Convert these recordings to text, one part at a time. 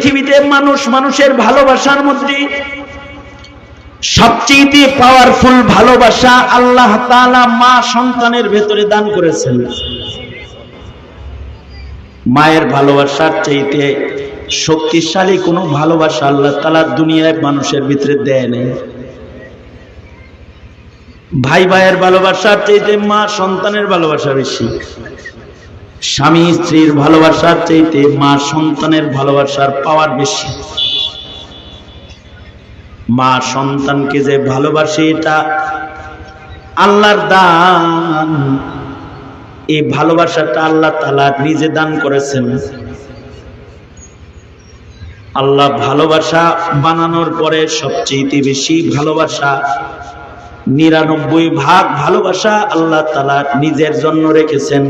পৃথিবীতে মানুষ মানুষের ভালোবাসার মধ্যে সবচেয়ে পাওয়ারফুল ভালোবাসা আল্লাহ তাআলা মা সন্তানের ভেতরে দান করেছেন। মায়ের ভালোবাসার চাইতে শক্তিশালী কোনো ভালোবাসা আল্লাহ তাআলা দুনিয়ায় মানুষের ভিতরে দেয় নেই। ভাই ভাইয়ের ভালোবাসার চাইতে মা সন্তানের ভালোবাসা বেশি। স্বামী স্ত্রীর ভালোবাসার চাইতে মা সন্তানের ভালোবাসার পাওয়ার বেশি। মা সন্তানকে যে ভালোবাসে এটা আল্লাহর দান। এই ভালোবাসাটা আল্লাহ তালা নিজে দান করেছেন। আল্লাহ ভালোবাসা বানানোর পরে সবচেয়ে বেশি ভালোবাসা নিরানব্বই ভাগ ভালোবাসা আল্লাহ তালা নিজের জন্য রেখেছেন।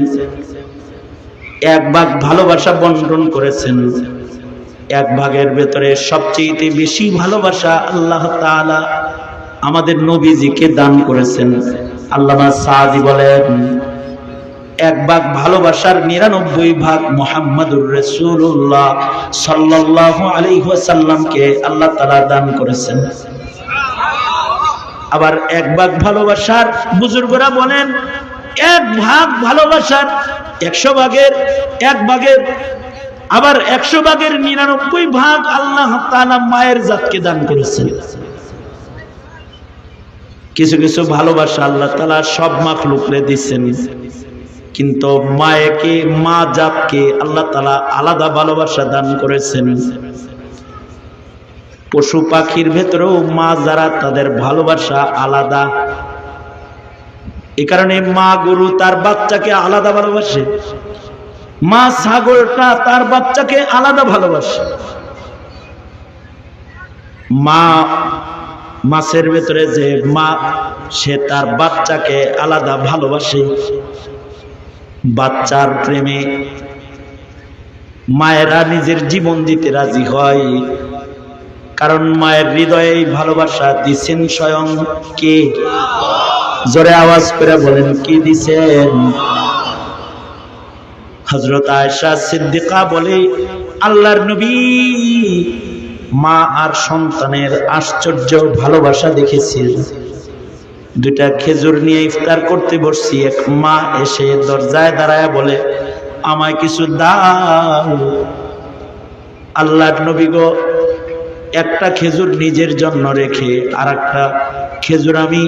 এক ভাগ ভালোবাসা বন্টন করেছেন। এক ভাগের ভেতরে সবচেয়ে বেশি ভালোবাসা আল্লাহ তাআলা আমাদের নবীজিকে দান করেছেন। আল্লামা সাদি বলেন, এক ভাগ ভালোবাসার নিরানব্বই ভাগ মোহাম্মদুর রসুল্লাহ সাল্লাহ আলাইসাল্লামকে আল্লাহ তালা দান করেছেন। আবার এক ভাগ ভালোবাসার বুজুর্গরা বলেন এক ভাগ ভালোবাসার একশো ভাগের, এক ভাগের, আবার একশো ভাগের নিরানব্বই ভাগ আল্লাহ তাআলা মায়ের জাতকে দান করেছেন। কিছু কিছু ভালোবাসা আল্লাহ তালা সব মাখলুকরে দিচ্ছেন, কিন্তু মায়েকে, মা জাতকে আল্লাহ তালা আলাদা ভালোবাসা দান করেছেন। পশু পাখির ভেতরেও মা যারা তাদের ভালোবাসা আলাদা এ কারণে মা গরু তার বাচ্চাকে আলাদা ভালোবাসে। মা ছাগলটা তার বাচ্চাকে আলাদা ভালোবাসে। মা মাছের ভেতরে যে মা, সে তার বাচ্চাকে আলাদা ভালোবাসে। বাচ্চার প্রেমে মায়েরা নিজের জীবন দিতে রাজি হয়। কারণ মায়ের হৃদয়ে ভালোবাসা দিচ্ছেন স্বয়ং কে? জোরে আওয়াজ করে বলেন, কি দিছেন? হজরত আয়সা সিদ্দিকা বলে, আল্লাহর নবী মা আর সন্তানের আশ্চর্য ভালোবাসা দেখেছি দুটা খেজুর নিয়ে ইফতার করতে বসছি। এক মা এসে দরজায় দাঁড়ায় বলে, আমায় কিছু দাও। আল্লাহর নবী গো, একটা খেজুর নিজের জন্য রেখে আর একটা খেজুর আমি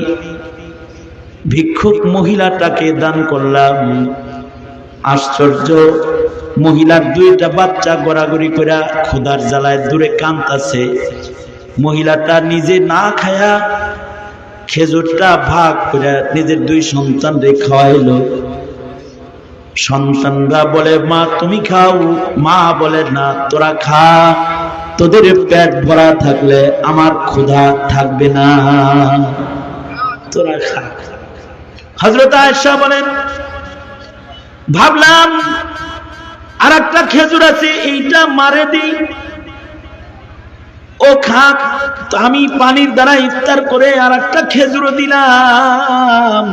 ভিক্ষুক মহিলাটাকে দান করলাম। আশ্চর্য, মহিলার দুইটা বাচ্চা গড়াগড়ি করে খোদার জ্বালায় দূরে কান্তাছে মহিলাটা নিজে না খায়া খেজুরটা ভাগ করে নিজের দুই সন্তান রে খাওয়াইলো। সন্তানরা বলে, মা, তুমি খাও। মা বলে, না, তোরা খা। তোদের পেট ভরা থাকলে আমার ক্ষুধা থাকবে না। তোরা খা। হজরত আয়সা বলেন, ভাবলাম আর একটা খেজুর আছে, এইটা মারে দিই। ও খাক আমি পানির দ্বারা ইফতার করে আর একটা খেজুরও দিলাম।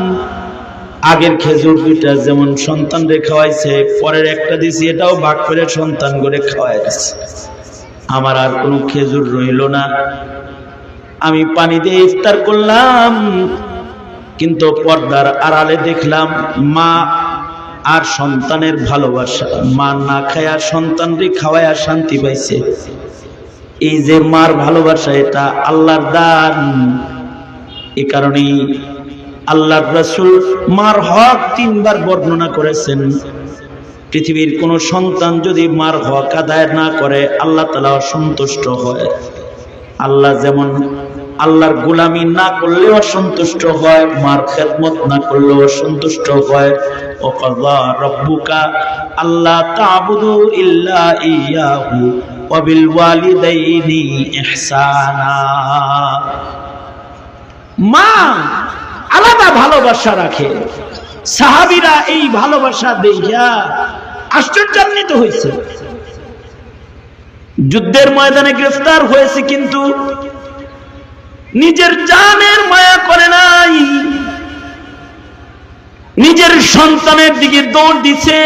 আগের খেজুর দুইটা যেমন সন্তান রে খাওয়াইছে, পরের একটা দিছি, এটাও ভাগ করে সন্তান করে খাওয়াইছে আমার আর কোনো খেজুর রইল না। আমি পানি দিয়ে ইফতার করলাম কিন্তু পর্দার আড়ালে দেখলাম মা আর সন্তানের ভালোবাসা। মা না খায়া সন্তানরে খাওয়ায়া শান্তি পাইছে। এই যে মার ভালোবাসা, এটা আল্লাহর দান। এ কারণেই আল্লাহর রাসূল মার হক তিনবার বর্ণনা করেছেন। পৃথিবীর কোন সন্তান যদি মার হক আদায় না করে, আল্লাহ তালা অসন্তুষ্ট হয়। আল্লাহ যেমন আল্লাহর গুলামি না করলে অসন্তুষ্ট হয়, মার খেদমত না করলে অসন্তুষ্ট হয়। ও রব্বুকা আল্লাহ তাবুদু ইল্লা ইয়াহু ওয়াবিল ওয়ালিদাইনি ইহসানা। মা আলাদা ভালোবাসা রাখে। সাহাবিরা এই ভালোবাসা দেখিয়া আশ্চর্যান্বিত হয়েছে। যুদ্ধের ময়দানে গ্রেফতার হয়েছে কিন্তু নিজের জানের মায়া করে নাই। নিজের সন্তানের দিকে দৌড় দিছে।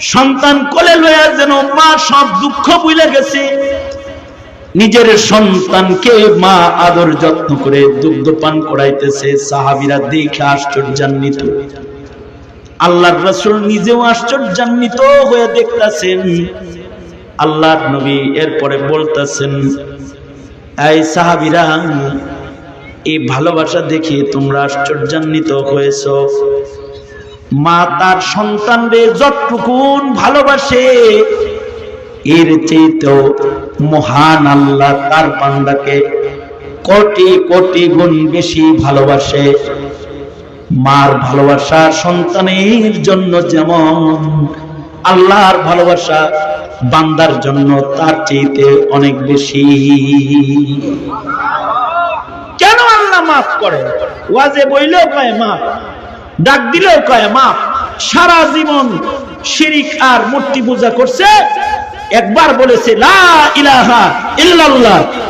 সন্তান কোলে লইয়া যেন মা সব দুঃখ ভুলে গেছে। নিজের সন্তানকে মা আদর যত্ন করে দুগ্ধ পান করাইতেছে। সাহাবিরা দেখে আশ্চর্যান্বিত। আল্লাহর রসুল নিজেও আশ্চর্যান্বিত হয়ে দেখতেছেন। আল্লাহর নবী এরপরে বলতেছেন এই সাহাবিরা, এই ভালোবাসা দেখে তোমরা আশ্চর্যান্বিত হয়েছ। মা তার সন্তানরে যতটুকুন ভালোবাসে, এর চেয়েতেও মহান আল্লাহ তার পান্ডাকে কোটি কোটি গুণ বেশি ভালোবাসে। মার ভালোবাসা সন্তানের জন্য যেমন আল্লাহর ভালোবাসা বান্দার জন্য তার চেয়েতে অনেক বেশি। কেন আল্লাহ মাফ করে? ওয়াজে বইলেও কয় মাফ, ডাক দিলেও কয় মাফ। সারা জীবন শিরিক আর মূর্তি পূজা করছে। একবার বলেছে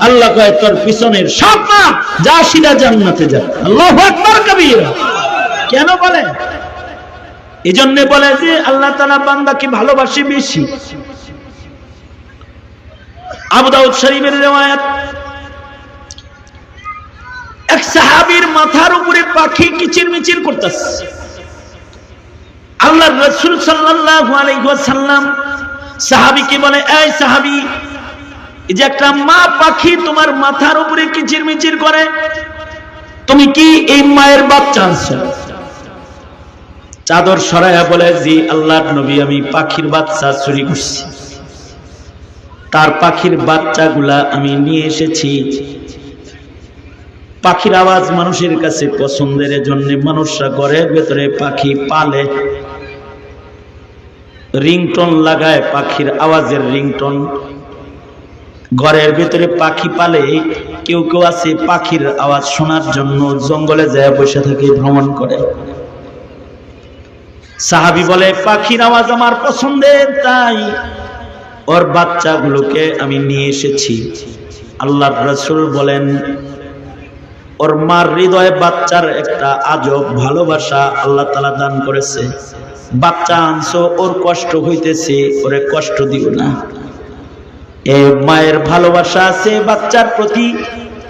আল্লাহ কয়, তোর পিছনের সব মাপ যা সিধা জান্নাতে যা। আল্লাহু কবীরা। কেন বলে এই বলে যে আল্লাহ তালা বান্দাকে ভালোবাসে বেশি। আবু দাউদ শরীফের রেওয়ায়াত, এক সাহাবীর মাথার উপরে পাখি কিচির মিচির করতেছে। আল্লাহ রসুল সাল্লাল্লাহু আলাইহি ওয়াসাল্লাম সাহাবীকে বলে, এই সাহাবি যে একটা মা পাখি তোমার মাথার উপরে কিচির মিচির করে, তুমি কি এই মায়ের বাচ্চা আনছো? চাদর সরাইয়া বলে, জি, আল্লাহর নবী, আমি পাখির বাচ্চা চুরি করছি। তার পাখির বাচ্চাগুলা আমি নিয়ে এসেছি। পাখির আওয়াজ মানুষের কাছে পছন্দের জন্য মানুষরা ঘরের ভেতরে পাখি পালে। রিংটন লাগায় পাখির আওয়াজের রিংটন। ঘরের ভেতরে পাখি পালে, কেউ কেউ আছে পাখির আওয়াজ শোনার জন্য জঙ্গলে যায়, বসে থাকে, ভ্রমণ করে। সাহাবি বলে, পাখির আওয়াজ আমার পছন্দের, তাই ওর বাচ্চাগুলোকে আমি নিয়ে এসেছি। আল্লাহ রসুল বলেন, ওর মার হৃদয়ে বাচ্চার একটা আজব ভালোবাসা আল্লাহ তালা দান করেছে। বাচ্চা আনছো, ওর কষ্ট হইতেছে, ওরে কষ্ট দিও না। এ মায়ের ভালোবাসা আছে বাচ্চার প্রতি,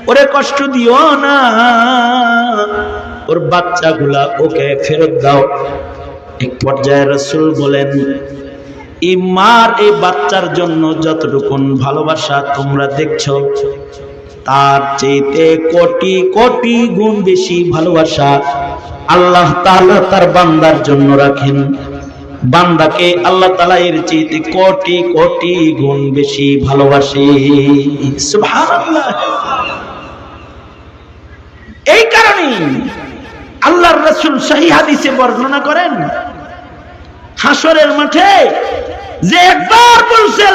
ওরে কষ্ট দিও না। ওর বাচ্চাগুলা ওকে ফেরত দাও। এক পর্যায়ে রসুল বলেন এই মার এই বাচ্চার জন্য যতটুকুন ভালোবাসা তোমরা দেখছ, তার চেয়েতে কোটি কোটি গুণ বেশি ভালোবাসা আল্লাহ তাআলা তার বান্দার জন্য রাখেন। বান্দাকে আল্লাহ তাআলা এর চেয়েতে কোটি কোটি গুণ বেশি ভালোবাসে। সুবহানাল্লাহ। এই কারণে আল্লাহর রাসূল সহিহ হাদিসে বর্ণনা করেন হাসরের মাঠে যে একবার বলছে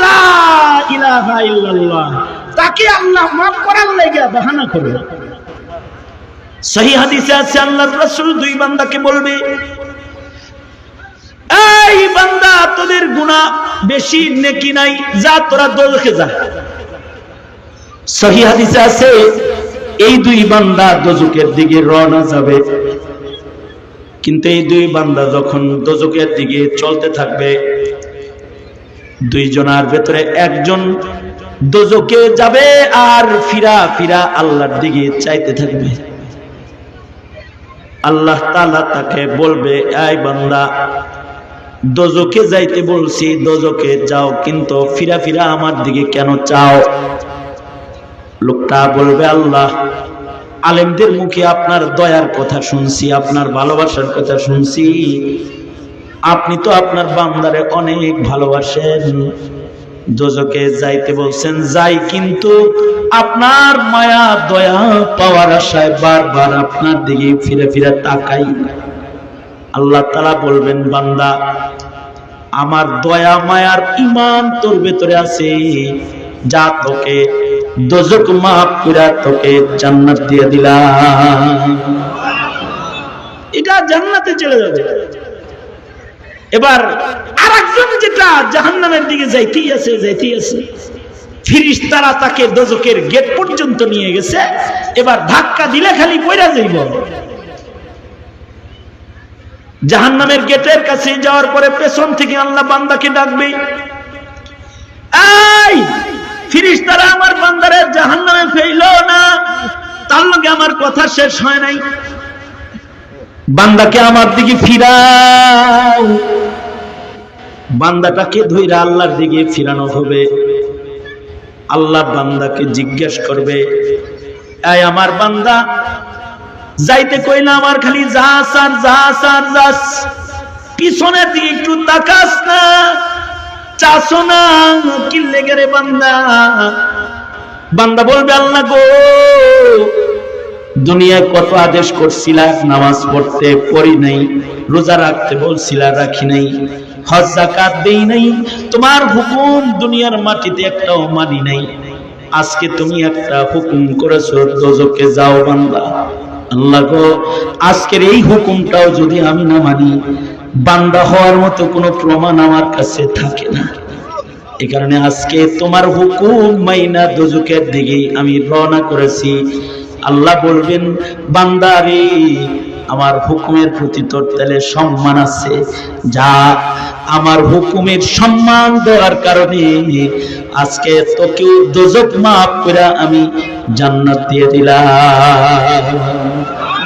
তাকে আল্লাহ মাফ করার লেগে বাহানা করবে। সহি হাদিসে আছে, আল্লাহর রাসূল দুই বান্দাকে বলবে, এই বান্দা, তোদের গুনাহ বেশি নেকি নাই, যা তোরা দোজখে যা। সহি হাদিসে আছে, এই দুই বান্দা দোজকের দিকে রওনা যাবে। কিন্তু এই দুই বান্দা যখন দোজকের দিকে চলতে থাকবে, দুইজনার ভেতরে একজন দোজকে যাবে আর ফিরা ফিরা আল্লাহর দিকে চাইতে থাকবে। আল্লাহ তালা তাকে বলবে, এই বান্দা দোজকে যাইতে বলছি দোজকে যাও, কিন্তু ফিরা ফিরা আমার দিকে কেন চাও? লোকটা বলবে, আল্লাহ আলেমদের মুখে আপনার দয়ার কথা শুনছি, আপনার ভালোবাসার কথা শুনছি। আপনি তো আপনার বান্দারে অনেক ভালোবাসেন। দোজকে যাইতে বলছেন, যাই, কিন্তু আপনার মায়া, দয়া পাওয়ার আশায় বারবার আপনার দিকে ফিরে ফিরে তাকাই আল্লাহ তালা বলবেন, বান্দা, আমার দয়া, মায়ার ইমান তোর ভেতরে আছে। যা তোকে দোজক মাফ করে তোকে জান্নাত দিয়ে দিলাম। এটা জান্নাতে চলে যাবে। এবার আরেকজন যেটা জাহান্নামের দিকে যাইতেই আছে যাইতেই আছে। ফিরিস্তারা তাকে দোজকের গেট পর্যন্ত নিয়ে গেছে। এবার ধাক্কা দিলে খালি পয়রা যাইব। জাহান্নামের গেটের কাছে যাওয়ার পরে পেছন থেকে আল্লাহ বান্দাকে ডাকবে এই ফিরিস্তারা আমার বান্দারে জাহান্নামে ফেইলো না। তার লগে আমার কথা শেষ হয় নাই। বান্দাকে আমার দিকে ফিরাও। বান্দাটাকে ধইরা আল্লাহর দিকে ফিরানো হবে। আল্লাহ বান্দাকে জিজ্ঞেস করবে, এই আমার বান্দা, যাইতে কইলা আমার খালি যাস আর যাস আর যাস। পিছনের দিকে একটু তাকাস না। চাসো না, কি লেগে বান্দা? বান্দা বলবে, আল্লাহ গো দুনিয়ায় কত আদেশ করছিলা, নামাজ পড়তে পড়ি নাই, রোজা রাখতে বলছিলা, রাখি নাই, হজ জাকাত দেই নাই, তোমার হুকুম দুনিয়ার মাটিতে একটাও মানি নাই। আজকে তুমি একটা হুকুম করেছ দোজকে যাও বান্দা। আল্লাহ গো, আজকের এই হুকুমটাও যদি আমি না মানি বান্দা হওয়ার মতো কোনো প্রমাণ আমার কাছে থাকে না। এই কারণে আজকে তোমার হুকুম মাইনা দোজকের দিকে আমি রওনা করেছি। আল্লাহ বলবেন বান্দারে আমার হুকুমের প্রতি তোর তাহলে সম্মান আছে। যা আমার হুকুমের সম্মান দেওয়ার কারণে আজকে তোকে দোজক মাফ করে আমি জান্নাত দিয়ে দিলাম।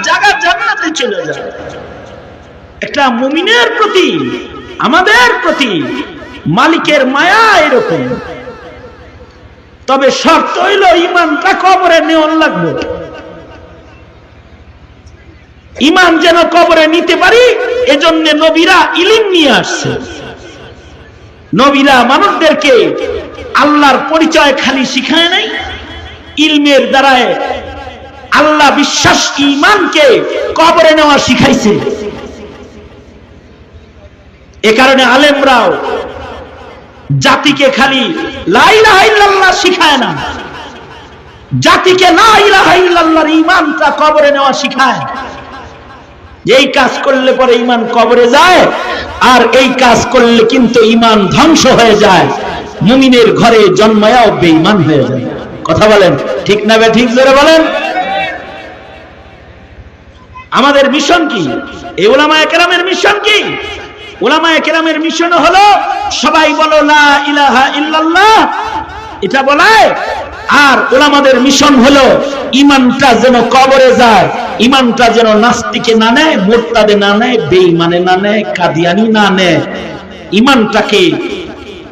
জায়গা জান্নাতে চলে যাবে একটা মুমিনের প্রতি আমাদের প্রতি মালিকের মায়া এরকম। তবে শর্ত হইল ইমানটা কবরে নেওয়ার লাগবে। ইমান যেন কবরে নিতে পারি, এজন্য নবীরা ইলিম নিয়ে আসছে। নবীরা মানুষদেরকে আল্লাহর পরিচয় খালি শিখায় নাই, ইলমের দ্বারায় আল্লাহ বিশ্বাস ইমানকে কবরে নেওয়া শিখাইছে। এ কারণে আলেমরাও জাতিকে খালি শিখায় না। জাতিকে লাইলাহাইল্লাহর ইমানটা কবরে নেওয়া শিখায়। এই কাজ করলে পরে ইমান কবরে যায়, আর এই কাজ করলে কিন্তু ইমান ধ্বংস হয়ে যায়। মুমিনের ঘরে জন্মায়াও বেঈমান হয়ে যায়। কথা বলেন, ঠিক না বে ঠিক জোরে বলেন? আমাদের মিশন কি? এই ওলামা একরামের মিশন কি? ওলামা কেরামের মিশন হলো, সবাই বলো ইল্লাল্লাহ। এটা বলায় আর ওলামাদের মিশন হলো, ইমানটা যেন কবরে যায়, ইমানটা যেন নাস্তিকে না নেয়, মোরতাদে না নেয়, বেঈমানে না নেয়, কাদিয়ানি না নেয়। ইমানটাকে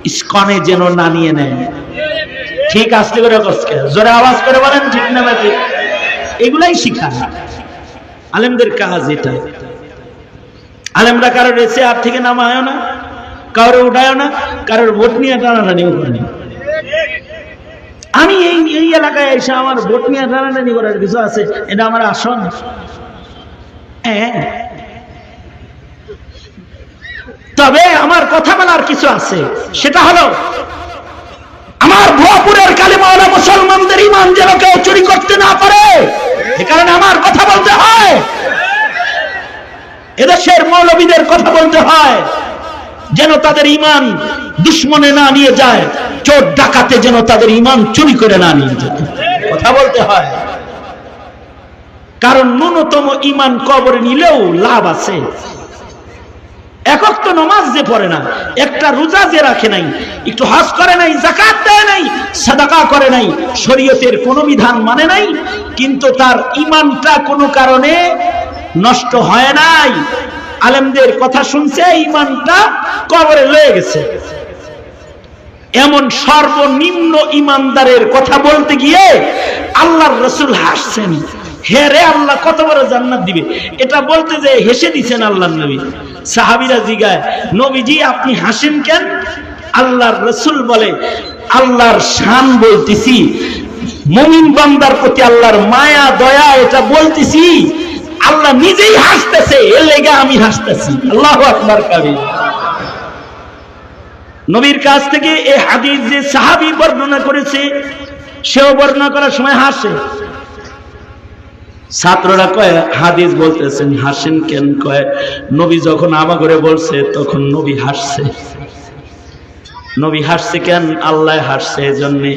ইস্কনে যেন না নিয়ে নেয়। ঠিক আসতে করে কষ্টকে জোরে আওয়াজ করে বলেন, ঠিক না এগুলাই শিখা আলেমদের কাজ এটা আলেমরা কারোর আর থেকে নামায় না, কারোর উঠায় না, কারোর ভোট নিয়ে টানাটানিও করেনি আমি এই এই এলাকায় এসে আমার ভোট নিয়ে টানাটানি করার কিছু আছে? এটা আমার আসন। হ্যাঁ। তবে আমার কথা বলার কিছু আছে। সেটা হলো, আমার ভুয়াপুরের কালিমাওয়ালা মুসলমানদের ইমান যেন কেউ চুরি করতে না পারে, এ কারণে আমার কথা বলতে হয়। এদেশের মৌলবীদের কথা বলতে হয়, যেন তাদের ইমান দুশ্মনে না নিয়ে যায়, চোর ডাকাতে যেন তাদের ইমান চুরি করে না নিয়ে যায়। কথা বলতে হয়। কারণ ন্যূনতম ইমান কবরে নিলেও লাভ আছে। একক তো নমাজ যে পড়ে না, একটা রোজা যে রাখে নাই, একটু হজ করে নাই জাকাত দেয় নাই, সাদাকা করে নাই, শরীয়তের কোনো বিধান মানে নাই, কিন্তু তার ইমানটা কোনো কারণে নষ্ট হয় নাই। আলেমদের কথা শুনছে ইমানটা কবরে লয়ে গেছে। এমন সর্বনিম্ন ইমানদারের কথা বলতে গিয়ে আল্লাহর রসুল হাসছেন। হে রে আল্লাহ, কত বড় জান্নাত দিবে। এটা বলতে যে হেসে দিছেন আল্লাহ নবী। সাহাবিরা জিগায়, নবীজি, আপনি হাসেন কেন? আল্লাহর রসুল বলে, আল্লাহর শান বলতেছি। মমিন বান্দার প্রতি আল্লাহর মায়া, দয়া, এটা বলতেছি। আল্লাহ নিজেই হাসতেছে, এর লেগে আমি হাসতেছি। আল্লাহ আকবার কাবির নবীর কাছ থেকে এই হাদিস যে সাহাবি বর্ণনা করেছে, সেও বর্ণনা করার সময় হাসে। ছাত্ররা কয়, হাদিস বলতেছেন, হাসেন কেন? কয়, নবী যখন আমা করে বলছে, তখন নবী হাসছে। নবী হাসছে কেন? আল্লাহ হাসছে, এজন্যে।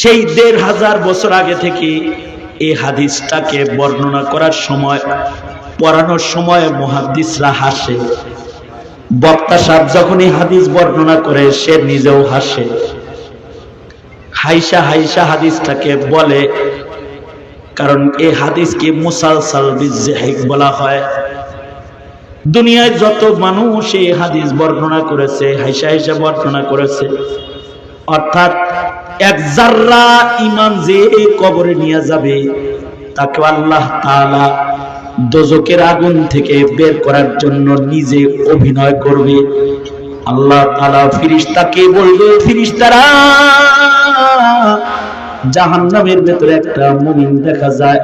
সেই দেড় হাজার বছর আগে থেকে এই হাদিসটাকে বর্ণনা করার সময়, পড়ানোর সময় মহাদিসরা হাসে। বক্তা সাহেব যখনই হাদিস বর্ণনা করে, সে নিজেও হাসে। হাইসা হাইসা হাদিসটাকে বলে, কারণ এই হাদিসকে মুসালসাল বিজেহিক বলা হয়। দুনিয়ায় যত মানুষ এই হাদিস বর্ণনা করেছে, হাইসা হাইসা বর্ণনা করেছে। অর্থাৎ এক জাররা ইমান যে এই কবরে নিয়ে যাবে, তাকে আল্লাহ তাআলা দোজকের আগুন থেকে বের করার জন্য নিজে অভিনয় করবে। আল্লাহ তাআলা ফিরিস্তাকে বলবে, ফিরিস্তারা, জাহান্নামের ভেতরে একটা মুমিন দেখা যায়।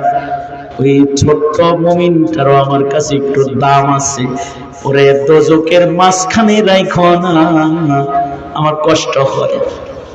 ওই ছোট্ট মুমিনটারও আমার কাছে একটু দাম আছে। ওরে দোজকের মাঝখানে রাইখো না, আমার কষ্ট হয়।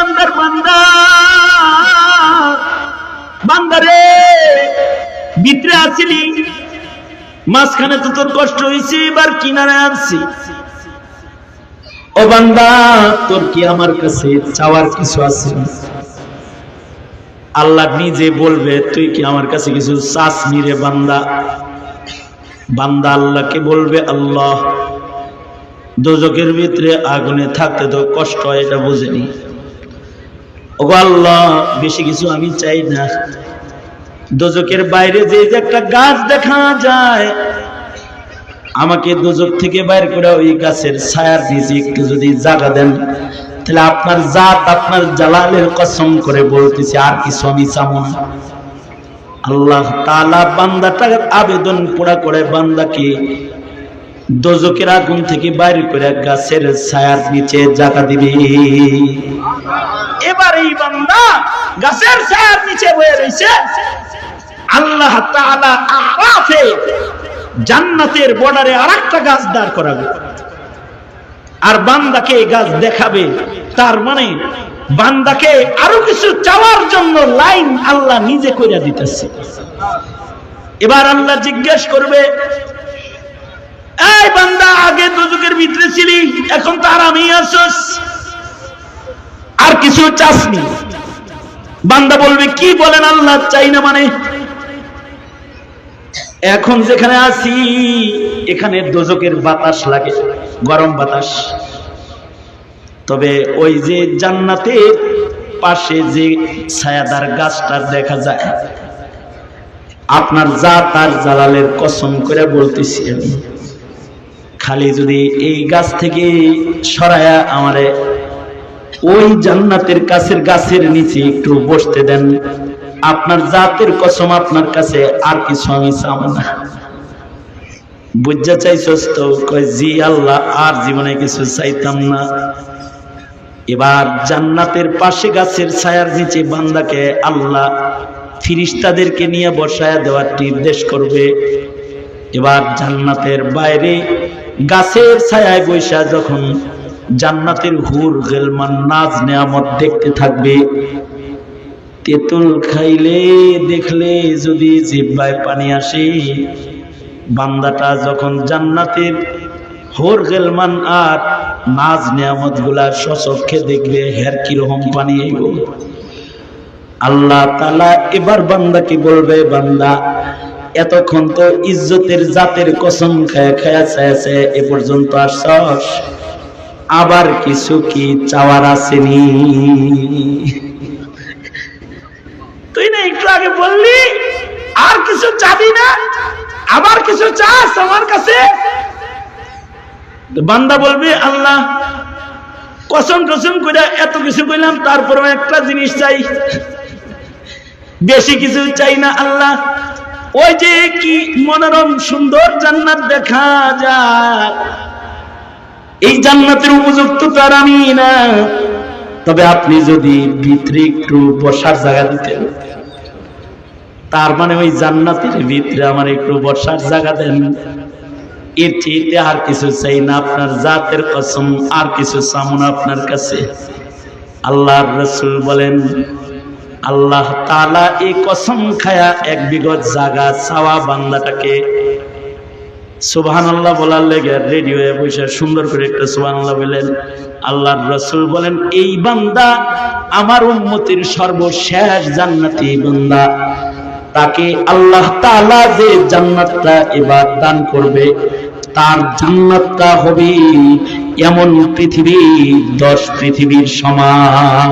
ইমানদার বান্দা। বান্দারে, ভিতরে আসিলি। মাঝখানে তো তোর কষ্ট হয়েছে এবার কিনারে আনছি। ও বান্দা, তোর কি আমার কাছে চাওয়ার কিছু আছে? আল্লাহ নিজে বলবে, তুই কি আমার কাছে কিছু চাস রে বান্দা? বান্দা আল্লাহকে বলবে, আল্লাহ দোজকের ভিতরে আগুনে থাকতে তো কষ্ট হয়, এটা বুঝেনি। আল্লাহ, বেশি কিছু আমি চাই না। দোজকের বাইরে যে একটা গাছ দেখা যায়, আমাকে দোজক থেকে বাইর করে ওই গাছের ছায়ার নিচে একটু যদি জায়গা দেন, তাহলে আপনার জাত, আপনার জালালের কসম করে বলতেছে, আর কিছু আমি চাবো না। আল্লাহ তালা বান্দাটার আবেদন পুরা করে বান্দাকে দোজকের আগুন থেকে বাইর করে গাছের ছায়ার নিচে জায়গা দিবে। এবার এই বান্দা গাছের ছায়ার নিচে বয়ে রয়েছে আল্লাহ তাআলা আরাফে জান্নাতের বর্ডারে আরেকটা গাছ দাঁড় করাবে। আর বান্দাকে এই গাছ দেখাবে। তার মানে বান্দাকে আরও কিছু চাওয়ার জন্য লাইন আল্লাহ নিজে করে দিতেছে। এবার আল্লাহ জিজ্ঞেস করবে, এই বান্দা, আগে দুজকের ভিতরে ছিলি, এখন তার আমি আসস আর কিছু চাসনি। বান্দা বলবে, কি বলেন আল্লাহ, চাই না মানে? এখন যেখানে আছি, এখানে দোজকের বাতাস লাগে, গরম বাতাস। তবে ওই যে জান্নাতের পাশে যে ছায়াদার গাছটার দেখা যায়, আপনার যা তার জালালের কসম করে বলতেছি আমি, খালি যদি এই গাছ থেকে সরায়া আমারে ওই জান্নাতের কাছের গাছের নিচে একটু বসতে দেন। আপনার জাতের কসম আপনার কাছে আর কিছু আমি চাবো না। বুঝা চাইছস তো? জি আল্লাহ, আর জীবনে কিছু চাইতাম না। এবার জান্নাতের পাশে গাছের ছায়ার নিচে বান্দাকে আল্লাহ ফিরিস্তাদেরকে নিয়ে বসায়া দেওয়ার নির্দেশ করবে। এবার জান্নাতের বাইরে গাছের ছায়ায় বৈশা যখন জান্নাতের হুর গেলমান নাজ নেয়ামত দেখতে থাকবে। তেঁতুল খাইলে দেখলে যদি জিব্বায় পানি আসে, বান্দাটা যখন জান্নাতের হোর গেলমান আর নাজ নিয়ামতগুলা সচক্ষে দেখবে, হের কীরকম পানি আইব আল্লাহ তালা এবার বান্দাকে বলবে, বান্দা, এতক্ষণ তো ইজ্জতের জাতের কসম খায়া খায়া এ পর্যন্ত আসছস? আবার কিছু কি চাওয়ার আসেনি? তুই না একটু আগে বললি, আর কিছু চাবি না, আবার কিছু চাস আমার কাছে? বান্দা বলবে, আল্লাহ, কসম টসম করে এত কিছু কইলাম তারপরে একটা জিনিস চাই। বেশি কিছু চাই না, আল্লাহ। ওই যে কি মনোরম সুন্দর জান্নাত দেখা যায়। এই জান্নাতের উপযুক্ত তার আমি না। তবে আপনি যদি ভিতরে একটু বসার জায়গা দিতেন, তার মানে ওই জান্নাতের ভিতরে আমার একটু বসার জায়গা দেন। এর চেয়ে আর কিছু চাই না, আপনার জাতের কসম, আর কিছু চামুন আপনার কাছে। আল্লাহর রসুল বলেন, আল্লাহ তালা এই কসম খায়া এক বিগত জাগা চাওয়া বান্দাটাকে সুবহান আল্লাহ বলার লেগে রেডিও বসে সুন্দর করে একটা সুবহান আল্লাহ বলেন, আল্লাহর রসুল বলেন, এই বান্দা আমার উন্মতির সর্বশেষ জান্নাতি বান্দা। তাকে আল্লাহ তাআলা যে জান্নাতটা এবার দান করবে, তার জান্নাতটা হবে এমন পৃথিবী দশ পৃথিবীর সমান।